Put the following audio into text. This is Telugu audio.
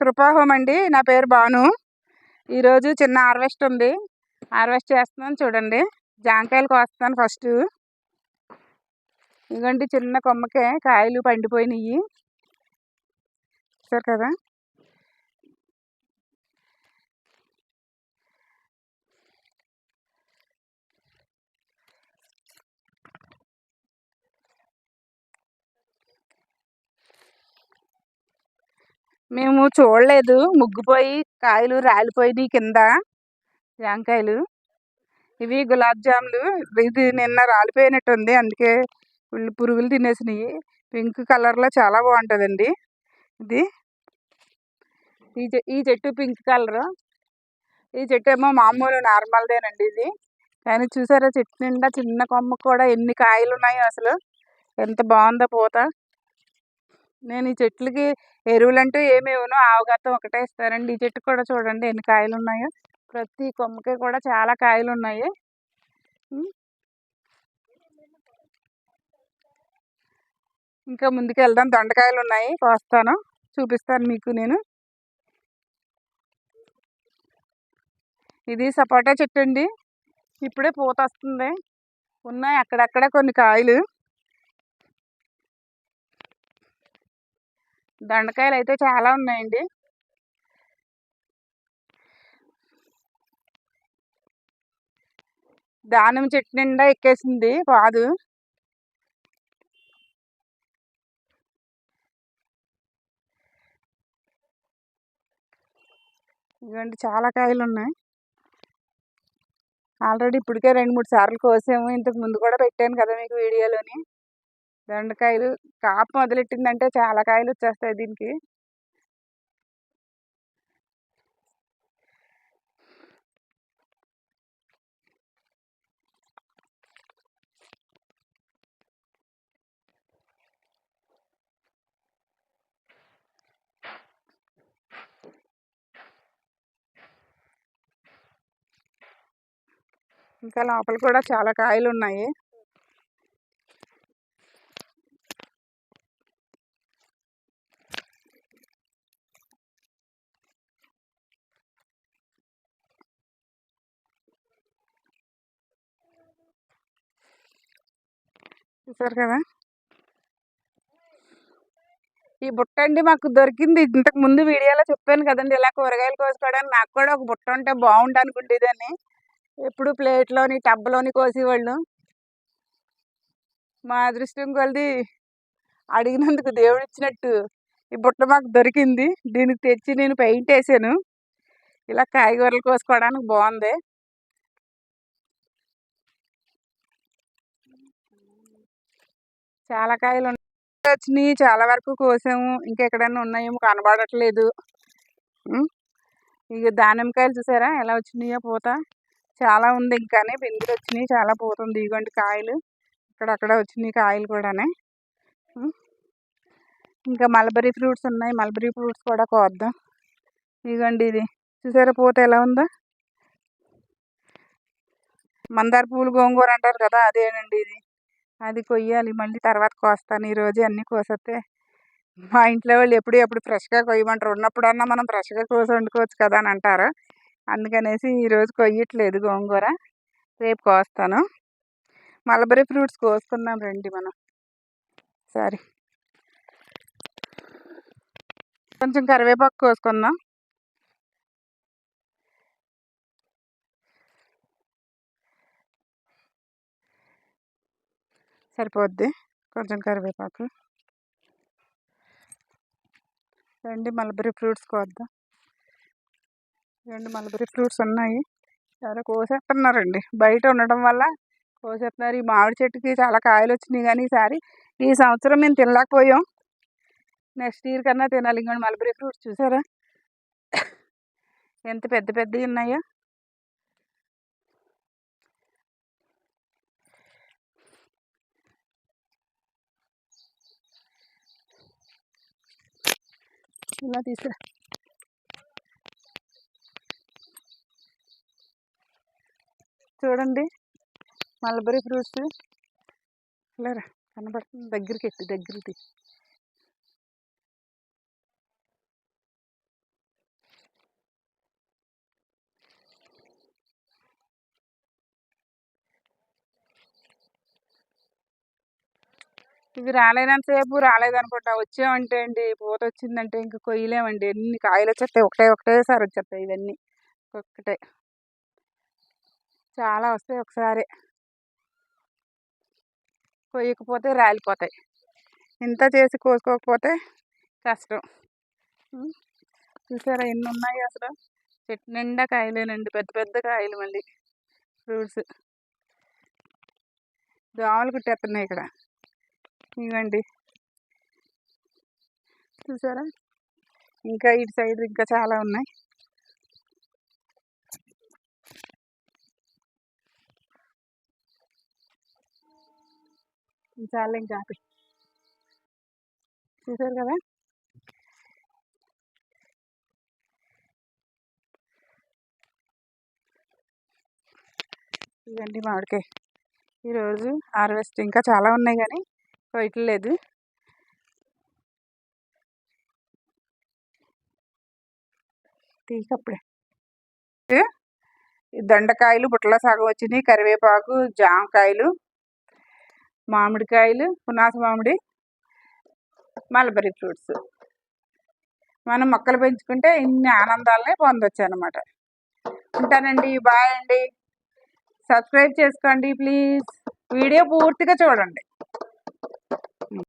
కృపాహోమ్ అండి నా పేరు భాను. ఈరోజు చిన్న హార్వెస్ట్ ఉంది. హార్వెస్ట్ చేస్తున్నాను చూడండి. జాంకాయలు కోస్తాను ఫస్ట్. ఇదిగోండి చిన్న కొమ్మకే కాయలు పండిపోయినాయి చూసారు కదా? మేము చూడలేదు. ముగ్గుపోయి కాయలు రాలిపోయినాయి కింద. జాంకాయలు. ఇవి గులాబ్ జాములు. ఇది నిన్న రాలిపోయినట్టుంది. అందుకే పురుగులు తినేసినాయి. పింక్ కలర్లో చాలా బాగుంటుందండి. ఇది. ఈ ఈ చెట్టు పింక్ కలరు. ఈ చెట్టు ఏమో మామూలు నార్మల్దేనండి ఇది. కానీ చూసారా చెట్టు నిండా చిన్న కొమ్మకు కూడా ఎన్ని కాయలు ఉన్నాయో అసలు. ఎంత బాగుందో పూత. నేను ఈ చెట్లకి ఎరువులంటూ ఏమి ఇవ్వను. ఆవుగత్తం ఒకటే ఇస్తారండి. ఈ చెట్టు కూడా చూడండి ఎన్ని కాయలు ఉన్నాయో ప్రతి కొమ్మకి కూడా చాలా కాయలు ఉన్నాయి ఇంకా ముందుకు వెళ్దాం దొండకాయలు ఉన్నాయి కోస్తాను. చూపిస్తాను మీకు నేను. ఇది సపోటా చెట్టు అండి ఇప్పుడే పూత వస్తుంది ఉన్నాయి అక్కడక్కడ కొన్ని కాయలు. దొండకాయలు అయితే చాలా ఉన్నాయండి. దానిమ్మ చెట్టు నిండా ఎక్కేసింది పాదు. ఇవ్వండి చాలా కాయలు ఉన్నాయి ఆల్రెడీ ఇప్పటికే రెండు మూడు సార్లు కోసాము. ఇంతకు ముందు కూడా పెట్టాను కదా మీకు వీడియోలోని. దొండకాయలు కాపు మొదలెట్టిందంటే చాలా కాయలు వచ్చేస్తాయి దీనికి. ఇంకా లోపల కూడా చాలా కాయలు ఉన్నాయి చూసారు కదా? ఈ బుట్ట అండి మాకు దొరికింది. ఇంతకు ముందు వీడియోలో చెప్పాను కదండి ఇలా కూరగాయలు కోసుకోవడానికి నాకు కూడా ఒక బుట్ట ఉంటే బాగుండు అనుకుంటుందని ఎప్పుడు ప్లేట్లోని టబ్లోని కోసేవాళ్ళు. మా అదృష్టం కొలిది అడిగినందుకు దేవుడు ఇచ్చినట్టు ఈ బుట్ట మాకు దొరికింది. దీనికి తెచ్చి నేను పెయింట్ వేసాను. ఇలా కాయగూరలు కోసుకోవడానికి బాగుంది. చాలా కాయలు వచ్చినాయి చాలా వరకు కోసాము. ఇంకా ఎక్కడైనా ఉన్నాయేమో కనబడట్లేదు. ఇక దానిమ్మకాయలు చూసారా? ఎలా వచ్చినాయో పూత. చాలా ఉంది ఇంకానే. పిందులు వచ్చినాయి. చాలా పోతుంది ఇదిగోండి కాయలు. అక్కడక్కడ వచ్చినాయి కాయలు కూడానే. ఇంకా మల్బరీ ఫ్రూట్స్ ఉన్నాయి. మల్బరీ ఫ్రూట్స్ కూడా కోద్దాం. ఇదిగోండి ఇది. చూసారా పూత ఎలా ఉందో? మందార పూలు గోంగూర అంటారు కదా అదేనండి ఇది. అది కొయ్యాలి మళ్ళీ తర్వాత కోస్తాను. ఈరోజు అన్నీ కోసేస్తే మా ఇంట్లో వాళ్ళు ఎప్పుడు ఎప్పుడు ఫ్రెష్గా కొయ్యమంటారు. ఉన్నప్పుడన్నా మనం ఫ్రెష్గా కోసి వండుకోవచ్చు కదా అని అంటారు. అందుకనేసి ఈరోజు కొయ్యట్లేదు గోంగూర. రేపు కోస్తాను. మలబరీ ఫ్రూట్స్ కోసుకున్నాం రండి మనం. సరే. కొంచెం కరివేపాకు కోసుకుందాం. సరిపోద్ది. కొంచెం కరివేపాకు. రండి మలబరీ ఫ్రూట్స్ కోద్దాం. రెండు మల్బరీ ఫ్రూట్స్ ఉన్నాయి. చాలా కోసేస్తున్నారండి. బయట ఉండటం వల్ల కోసేస్తున్నారు. ఈ మామిడి చెట్టుకి చాలా కాయలు వచ్చినాయి కానీ ఈసారి ఈ సంవత్సరం మేము తినలేకపోయాం. నెక్స్ట్ ఇయర్ కన్నా తినాలి. ఇంకోటి మల్బరీ ఫ్రూట్స్ చూసారా? ఎంత పెద్ద పెద్దవి ఉన్నాయో. ఇలా తీసుకురా చూడండి మల్బరీ ఫ్రూట్స్. లేరా కనబడుతుంది. దగ్గరికి ఎట్టి దగ్గరికి. ఇవి రాలేనంతసేపు రాలేదనుకుంటా. వచ్చామంటే అండి పూత వచ్చిందంటే ఇంక కొయ్యలేమండి. ఎన్ని కాయలు వచ్చేస్తాయి? ఒకటే ఒకటేసారి వచ్చేస్తాయి ఇవన్నీ. ఒక్కటే చాలా వస్తాయి ఒకసారి. కొయ్యకపోతే రాలిపోతాయి. ఇంత చేసి కోసుకోకపోతే కష్టం. చూసారా ఎన్ని ఉన్నాయి అసలు? చెట్టు నిండా కాయలేనండి. పెద్ద పెద్ద కాయలు మళ్ళీ. ఫ్రూట్స్. దోమలు కుట్టేస్తున్నాయి ఇక్కడ. ఇవ్వండి. చూసారా? ఇంకా ఇటు సైడ్ ఇంకా చాలా ఉన్నాయి. చాలా ఇంకా చూసారు కదా? ఇదండి మామిడికాయ. ఈరోజు హార్వెస్ట్ ఇంకా చాలా ఉన్నాయి కానీ పోయట్లేదు తీసప్పుడే. దొండకాయలు బుట్టల సాగు వచ్చినాయి కరివేపాకు జామకాయలు మామిడికాయలు పునాస మామిడి మల్బరీ ఫ్రూట్స్. మనం మొక్కలు పెంచుకుంటే ఇన్ని ఆనందాలనే పొందొచ్చు అనమాట ఉంటానండి. బాయ్ అండి. సబ్స్క్రైబ్ చేసుకోండి ప్లీజ్. వీడియో పూర్తిగా చూడండి.